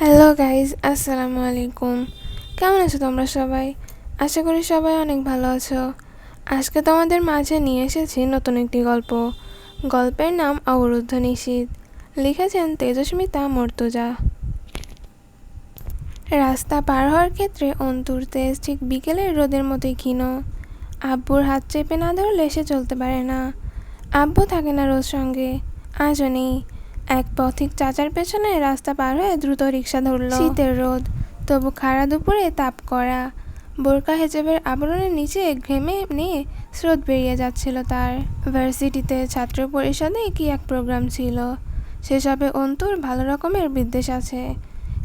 Hello guys আসসালামু আলাইকুম কেমন আছো তোমরা সবাই? আশা করি সবাই অনেক ভালো আছো। আজকে তোমাদের মাঝে নিয়ে এসেছি নতুন একটি গল্প। গল্পের নাম অবরুদ্ধ নিশীত লিখেছেন তেজস্মিতা মর্তুজা। রাস্তা পার হওয়ার ক্ষেত্রে অন্তুর তেজ ঠিক বিকেলের রোদের মতোই ক্ষীণ। আব্বুর হাত চেপে না ধরলে সে চলতে পারে না। আব্বু থাকে না রোজ সঙ্গে। আজও নেই। এক পথিক চাচার পেছনে রাস্তা পার হয়ে দ্রুত রিক্সা ধরল। শীতের রোদ তবু খাড়া দুপুরে তাপ করা। বোরকা হেজেবের আবরণের নিচে ঘেমে নিয়ে স্রোত বেরিয়ে যাচ্ছিল তার। ভার্সিটিতে ছাত্র পরিষদে কি এক প্রোগ্রাম ছিল? সেসবে অন্তুর ভালো রকমের বিদ্বেষ আছে।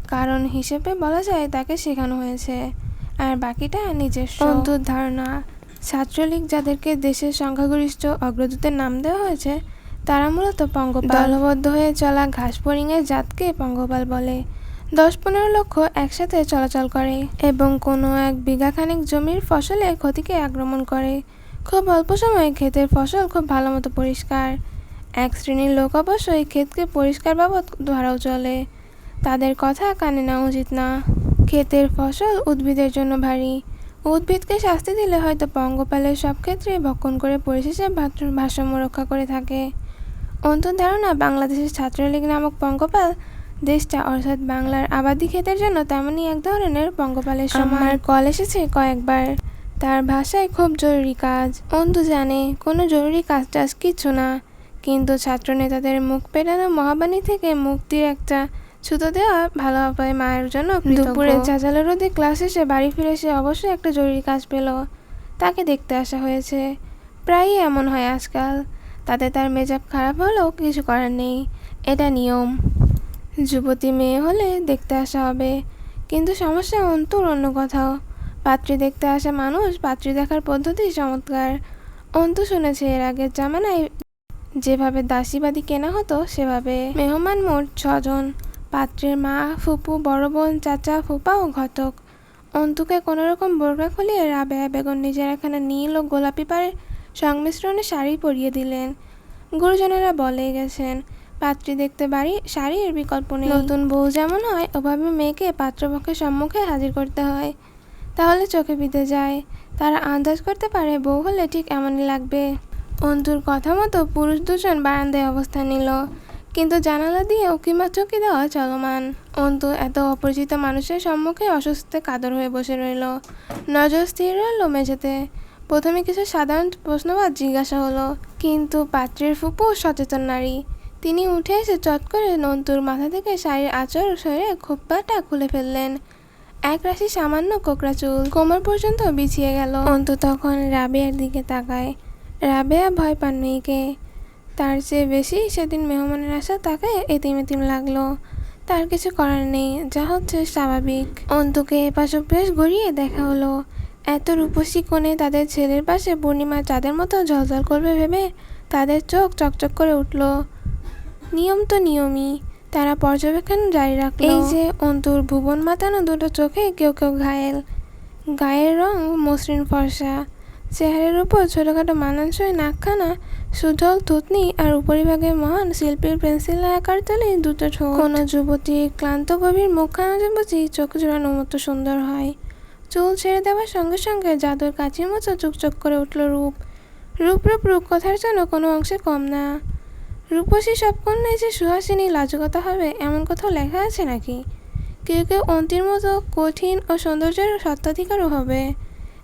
কারণ হিসেবে বলা যায় তাকে শেখানো হয়েছে। আর বাকিটা নিজস্ব। অন্তুর ধারণা ছাত্রলীগ যাদেরকে দেশের সংখ্যাগরিষ্ঠ অগ্রদূতের নাম দেওয়া হয়েছে তারা মূলত পঙ্গপাল। দলবদ্ধ হয়ে চলা ঘাস ঘাসফড়িংয়ের জাতকে পঙ্গপাল বলে। দশ পনেরো লক্ষ একসাথে চলাচল করে এবং কোনো এক বিঘাখানিক জমির ফসলে ক্ষতিকে আক্রমণ করে। খুব অল্প সময়ে ক্ষেতের ফসল খুব ভালো মতো পরিষ্কার। এক শ্রেণির লোক অবশ্যই ক্ষেতকে পরিষ্কার বাবদ ধরাও চলে। তাদের কথা কানে নেওয়া উচিত না। ক্ষেতের ফসল উদ্ভিদের জন্য ভারী। উদ্ভিদকে শাস্তি দিলে হয়তো পঙ্গপালের সব ক্ষেত্রে ভক্ষণ করে পরিশেষে ভারসাম্য রক্ষা করে থাকে। অন্তর ধারণা বাংলাদেশের ছাত্রলীগ নামক পঙ্গপাল দেশটা অর্থাৎ বাংলার আবাদি ক্ষেতের জন্য তেমনই এক ধরনের পঙ্গপালের সময়। কল এসেছে কয়েকবার। তার ভাষায় খুব জরুরি কাজ। অন্তু জানে কোনো জরুরি কাজ টাজ কিছু না। কিন্তু ছাত্র নেতাদের মুখ পেটানো মহাবাণী থেকে মুক্তির একটা ছুতো দেওয়া ভালো হবে মায়ের জন্য দুপুরে চাচালো রোদে ক্লাস এসে বাড়ি ফিরে এসে অবশ্যই একটা জরুরি কাজ পেল। তাকে দেখতে আসা হয়েছে। প্রায়ই এমন হয় আজকাল। তাতে তার মেজাব খারাপ হলেও কিছু করার নেই। এটা নিয়ম। যুবতী মেয়ে হলে দেখতে আসা হবে। কিন্তু সমস্যা অন্তর অন্য কোথাও। পাত্রী দেখতে আসা মানুষ পাত্রী দেখার পদ্ধতি চমৎকার। অন্তু শুনেছে এর আগের জামানায় যেভাবে দাসীবাদী কেনা হতো, সেভাবে মেহমান মোট ছজন। পাত্রের মা, ফুপু, বড় বোন, চাচা, ফুপা ও ঘটক। অন্তুকে কোনোরকম বোরকা খুলিয়ে রাবেয়া বেগম নিজের এখানে নীল ও গোলাপি পাড়ের সংমিশ্রণে শাড়ি পরিয়ে দিলেন। গুরুজনেরা বলে গেছেন, পাত্রী দেখতে বাড়ি, শাড়ির বিকল্প নেই। নতুন বউ যেমন হয়, ওভাবে মেয়েকে পাত্রপক্ষের সম্মুখে হাজির করতে হয়। তাহলে চোখে বিঁধে যায়। তারা আন্দাজ করতে পারে বউ হলে ঠিক এমনই লাগবে। অন্তুর কথা মতো পুরুষ দুজন বারান্দায় অবস্থান নিল। কিন্তু জানালা দিয়ে উকিমা চকি দেওয়া চলমান। অন্তু এত অপরিচিত মানুষের সম্মুখে অসুস্থ কাদর হয়ে বসে রইল। নজর স্থির রইল মেঝেতে। প্রথমে কিছু সাধারণ প্রশ্নবাদ জিজ্ঞাসা হলো, কিন্তু পাত্রের ফুপু সচেতন নারী? তিনি উঠে এসে চট করে নন্তুর মাথা থেকে শাড়ির আঁচড় সরে খোপ্পাটা খুলে ফেললেন। এক রাশি সামান্য কোকড়া চুল কোমর পর্যন্ত বিছিয়ে গেল। অন্তু তখন রাবেয়ার দিকে তাকায়। রাবেয়া ভয় পান মেয়েকে। তার চেয়ে বেশি সেদিন মেহমানের আসা তাকে এতিম এতিম লাগল। তার কিছু করার নেই, যা হচ্ছে স্বাভাবিক। অন্তুকে এপাশ ওপাশ গড়িয়ে দেখা হলো। এত রূপসী কোণে তাদের ছেলের পাশে পূর্ণিমা চাঁদের মতো ঝলঝল করবে ভেবে তাদের চোখ চকচক করে উঠল। নিয়ম তো নিয়মই তারা পর্যবেক্ষণ জারি রাখল। এই যে অন্তুর ভুবন মাতানো দুটো চোখে কেউ কেউ ঘায়েল। গায়ের রং মসৃণ ফর্সা চেহারের উপর ছোটোখাটো মানানসই নাকখানা সুজল থুতনি আর উপরিভাগে মহান শিল্পীর পেন্সিল আকার তলে দুটো ঠোঁট। কোনো যুবতীর ক্লান্ত গভীর মুখখানা যে বুঝি চোখ জোড়ানো মতো সুন্দর হয়। চুল ছেড়ে দেওয়ার সঙ্গে সঙ্গে জাদুর কাচির মতো চুকচক করে উঠল রূপ। রূপ রূপ রূপ কথার জন্য কোনো অংশে কম না। রূপসী সব কন্যায় যে সুহাসিনী লাজকতা হবে, এমন কোথাও লেখা আছে নাকি? কেউ কেউ অন্তির মতো কঠিন ও সৌন্দর্যের সত্ত্বাধিকারও হবে।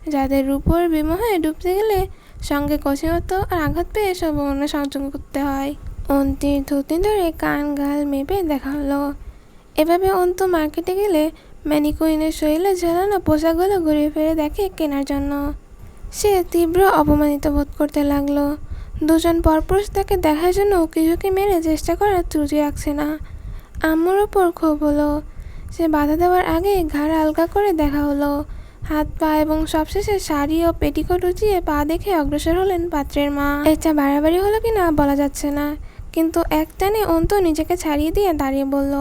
যাদের রূপর বিমোহে ডুবতে গেলে সঙ্গে কঠিনত্ব আর আঘাত পেয়ে সব অন্য সংযোগ করতে হয়। অন্তির ধুতি ধরে কান গাল মেপে দেখা হলো। এভাবে অন্ত মার্কেটে গেলে ম্যানিকুইনের শরীরে ঝালানো পোশাকগুলো ঘুরে ফিরে দেখে কেনার জন্য। সে তীব্র অপমানিত বোধ করতে লাগল। দুজন পরপুরুষ তাকে দেখার জন্য উকিঝুঁকি মেরে চেষ্টা করার ত্রুটি রাখছে না। আম্মুর ওপর ক্ষোভ হলো। সে বাধা দেওয়ার আগে ঘাড় আলগা করে দেখা হলো। হাত পা এবং সবশেষে শাড়ি ও পেটিকোট উঁচিয়ে পা দেখে অগ্রসর হলেন পাত্রের মা। এটা বাড়াবাড়ি হলো কি না বলা যাচ্ছে না, কিন্তু এক টানে অন্ত নিজেকে ছাড়িয়ে দিয়ে দাঁড়িয়ে বলল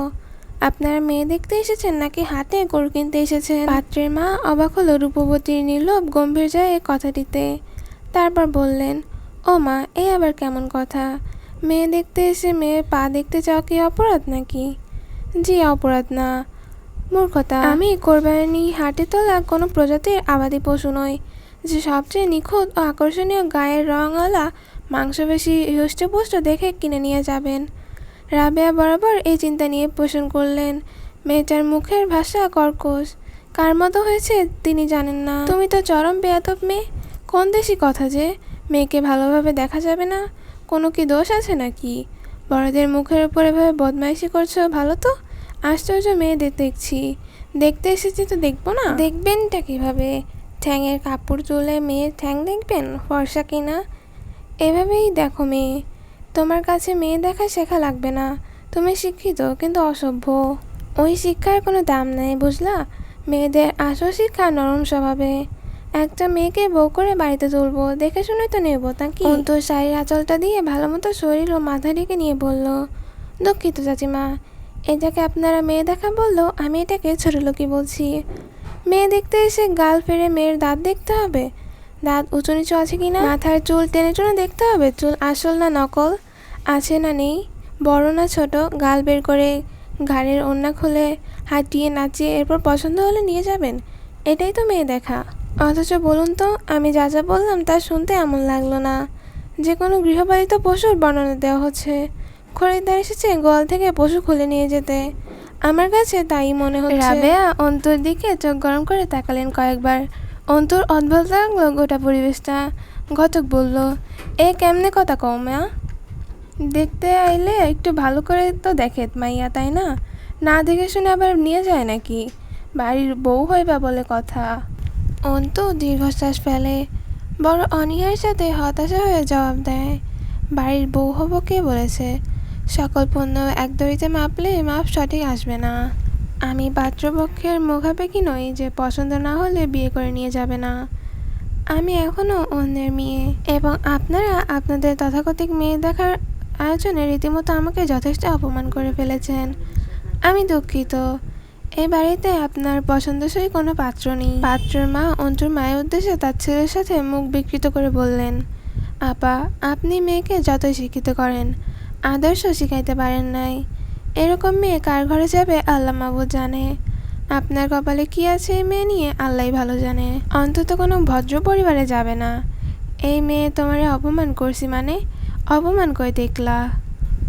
আপনারা মেয়ে দেখতে এসেছেন নাকি হাটে গরু কিনতে এসেছেন? পাত্রের মা অবাক হলো রূপবতীর নির্লোভ গম্ভীর যায় এ কথাটিতে। তারপর বললেন, ও মা, এ আবার কেমন কথা? মেয়ে দেখতে এসে মেয়ে পা দেখতে চাও কি অপরাধ নাকি? জি, অপরাধ না, মূর্খতা। আমি কোরবানি হাটে তোলা কোনো প্রজাতির আবাদি পশু নই। যে সবচেয়ে নিখুঁত ও আকর্ষণীয় গায়ের রঙওয়ালা মাংসপেশি হৃষ্টপুষ্ট দেখে কিনে নিয়ে যাবেন। রাবেয়া বরাবর এই চিন্তা নিয়ে পোষণ করলেন। মেয়েটার মুখের ভাষা কর্কশ। কার মতো হয়েছে তিনি জানেন না। তুমি তো চরম বেয়াদব মেয়ে। কোন দেশি কথা যে? মেয়েকে ভালোভাবে দেখা যাবে না? কোনো কি দোষ আছে নাকি? বড়দের মুখের উপর এভাবে বদমাইশি করছ ভালো তো? আশ্চর্য মেয়েদের দেখছি। দেখতে এসেছি তো দেখব না? দেখবেনটা কীভাবে? ঠ্যাঙের কাপড় তুলে মেয়ের ঠ্যাং দেখবেন? ফর্সা কিনা? এভাবেই দেখো মেয়ে। তোমার কাছে মেয়ে দেখা শেখা লাগবে না। তুমি শিক্ষিত কিন্তু অসভ্য। ওই শিক্ষার কোনো দাম নেই, বুঝলা? মেয়েদের আসল শিক্ষা নরম স্বভাবে। একটা মেয়েকে বউ করে বাড়িতে তুলবো, দেখে শুনে তো নেব, তা কি? অন্ত শাড়ির আঁচলটা দিয়ে ভালো মতো শরীর ও মাথা ঢেকে নিয়ে বলল, দুঃখিত চাচিমা, এটাকে আপনারা মেয়ে দেখা বলল, আমি এটাকে ছোট লোকই বলছি। মেয়ে দেখতে এসে গাল ফেরে মেয়ের দাঁত দেখতে হবে? দাঁত উঁচু নিচু আছে কিনা? মাথার চুল টেনে টেনে দেখতে হবে? চুল আসল না নকল? আছে না নেই? বড় না ছোট? গাল বের করে ঘাড়ের ওড়না খুলে হাঁটিয়ে নাচিয়ে এরপর পছন্দ হলে নিয়ে যাবেন? এটাই তো মেয়ে দেখা। অথচ বলুন তো, আমি যা যা বললাম তা শুনতে এমন লাগল না। যে কোনো গৃহপালিত পশুর বর্ণনা দেওয়া হচ্ছে। খরিদ্দার এসেছে গোয়াল থেকে পশু খুলে নিয়ে যেতে। আমার কাছে তাই মনে হচ্ছে। রাবেয়া, অন্তর দিকে চোখ গরম করে তাকালেন কয়েকবার। অন্তর অদ্ভুত লাগল গোটা পরিবেশটা। ঘটক বলল, এ কেমনে কথা কও মা? দেখতে আইলে একটু ভালো করে তো দেখে মাইয়া, তাই না? না দেখে শুনে আবার নিয়ে যায় নাকি? বাড়ির বউ হইবা বলে কথা। অন্ত দীর্ঘশ্বাস ফেলে। বড় অনীহার সাথে হতাশা হয়ে জবাব দেয়। বাড়ির বউ হব কে বলেছে? সকল পণ্য এক দড়িতে মাপলে মাপ সঠিক আসবে না। আমি পাত্রপক্ষের মুখাপেকি নই যে পছন্দ না হলে বিয়ে করে নিয়ে যাবে না। আমি এখনও অন্যের মেয়ে। এবং আপনারা আপনাদের তথাকথিক মেয়ে দেখার আয়োজনে রীতিমতো আমাকে যথেষ্ট অপমান করে ফেলেছেন। আমি দুঃখিত। এই বাড়িতে আপনার পছন্দসই কোনো পাত্র নেই। পাত্রের মা অন্তুর মায়ের উদ্দেশ্যে তার ছেলের সাথে মুখ বিকৃত করে বললেন, আপা, আপনি মেয়েকে যতই শিক্ষিত করেন, আদর্শ শিখাইতে পারেন নাই। এরকম মেয়ে কার ঘরে যাবে আল্লাহ মাবুদ জানে। আপনার কপালে কি আছে এই মেয়ে নিয়ে আল্লাহ ভালো জানে। অন্তত কোনো ভদ্র পরিবারে যাবে না। এই মেয়ে তোমারে অপমান করছি মানে অপমান করে দেখলা।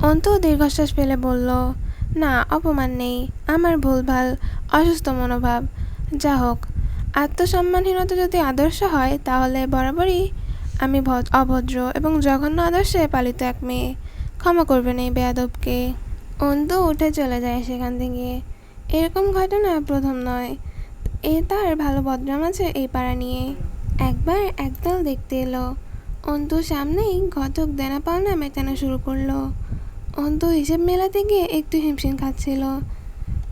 অন্তু দীর্ঘশ্বাস ফেলে বলল, না, অপমান নেই। আমার ভুলভাল, অসুস্থ মনোভাব। যা হোক, আত্মসম্মানহীনতা যদি আদর্শ হয়, তাহলে বরাবরই আমি ভদ- অভদ্র এবং জঘন্য আদর্শে পালিত এক মেয়ে। ক্ষমা করবেন এই বেয়াদবকে। অন্তু উঠে চলে যায় সেখান থেকে। এরকম ঘটনা প্রথম নয়। এ তার ভালো বদনাম আছে এই পাড়া নিয়ে। একবার একদল দেখতে এলো। অন্তু সামনেই ঘটক দেনা পাওনা মেটানো শুরু করল। অন্তু হিসেব মেলাতে গিয়ে একটু হিমশিম খাচ্ছিল।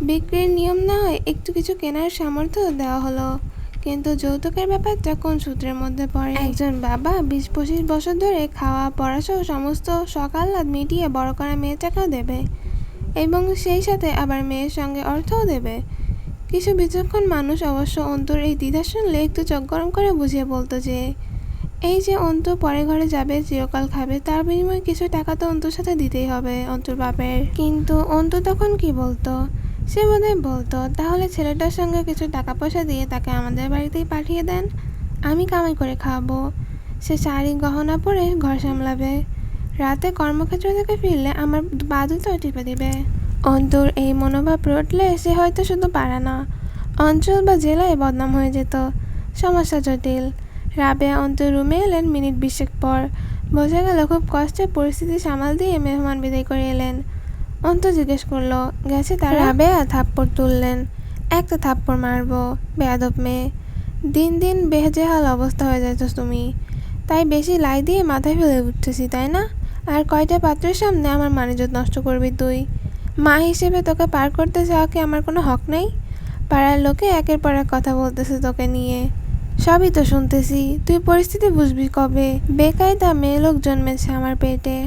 বিক্রির নিয়ম না হয় একটু কিছু কেনার সামর্থ্য দেওয়া হলো। কিন্তু যৌতুকের ব্যাপারটা কোন সূত্রের মধ্যে পড়ে? একজন বাবা বিশ পঁচিশ বছর ধরে খাওয়া পড়াসহ সমস্ত সকাল্লাদ মিটিয়ে বড় করা মেয়েটাকেও দেবে। এবং সেই সাথে আবার মেয়ের সঙ্গে অর্থও দেবে। কিছু বিচক্ষণ মানুষ অবশ্য অন্তর এই দ্বিধা শুনলে একটু চোখ গরম করে বুঝিয়ে বলতো যে এই যে অন্তু পরে ঘরে যাবে, চিরকাল খাবে, তার বিনিময়ে কিছু টাকা তো অন্তুর সাথে দিতেই হবে, অন্তুর বাপের। কিন্তু অন্তু তখন কি বলতো? সে বোধহয় বলতো, তাহলে ছেলেটার সঙ্গে কিছু টাকা পয়সা দিয়ে তাকে আমাদের বাড়িতেই পাঠিয়ে দেন। আমি কামাই করে খাওয়াবো সে শাড়ি, গহনা পরে ঘর সামলাবে। রাতে কর্মক্ষেত্র থেকে ফিরলে আমার পা দুটো টিপে দিবে। অন্তর এই মনোভাব রটলে সে হয়তো শুধু পারে না। অঞ্চল বা জেলায় বদনাম হয়ে যেত। সমস্যা জটিল। রাবেয়া অন্তর রুমে এলেন মিনিট বিশেক পর। বোঝা গেল খুব কষ্টে পরিস্থিতি সামাল দিয়ে মেহমান বিদায় করে এলেন। অন্ত জিজ্ঞেস করল, গেছে তার? রাবেয়া থাপ্পড় তুললেন। একটা থাপ্পড় মারবো, বেয়াদব মেয়ে। দিন দিন বেহজেহাল অবস্থা হয়ে যাচ্ছ তুমি। তাই বেশি লাই দিয়ে মাথায় ফেলে উঠতেছি, তাই না? আর কয়টা পাত্রের সামনে আমার মানিজত নষ্ট করবি তুই? মা হিসেবে তোকে পার করতে যাওয়া কি আমার কোনো হক নেই? পাড়ার লোকে একের পর এক কথা বলতেছে তোকে নিয়ে। সবই তো শুনতেছি। তুই পরিস্থিতি বুঝবি কবে? বেকায়দা মেয়ে লোক জন্মেছে আমার পেটে।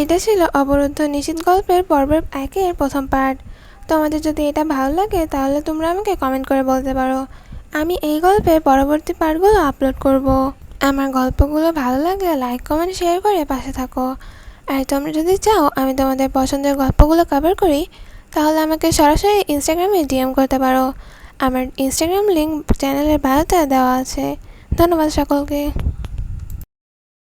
এটা ছিল অবরুদ্ধ নিশ্চিত গল্পের পর্বের একের প্রথম পার্ট। তোমাদের যদি এটা ভালো লাগে, তাহলে তোমরা আমাকে কমেন্ট করে বলতে পারো। আমি এই গল্পের পরবর্তী পার্টগুলো আপলোড করব। আমার গল্পগুলো ভালো লাগলে লাইক কমেন্ট শেয়ার করে পাশে থাকো। আর তোমরা যদি চাও আমি তোমাদের পছন্দের গল্পগুলো কভার করি, তাহলে আমাকে সরাসরি ইনস্টাগ্রামে ডিএম করতে পারো। আমার ইনস্টাগ্রাম লিঙ্ক চ্যানেলের বায়োতে দেওয়া আছে। ধন্যবাদ সকলকে।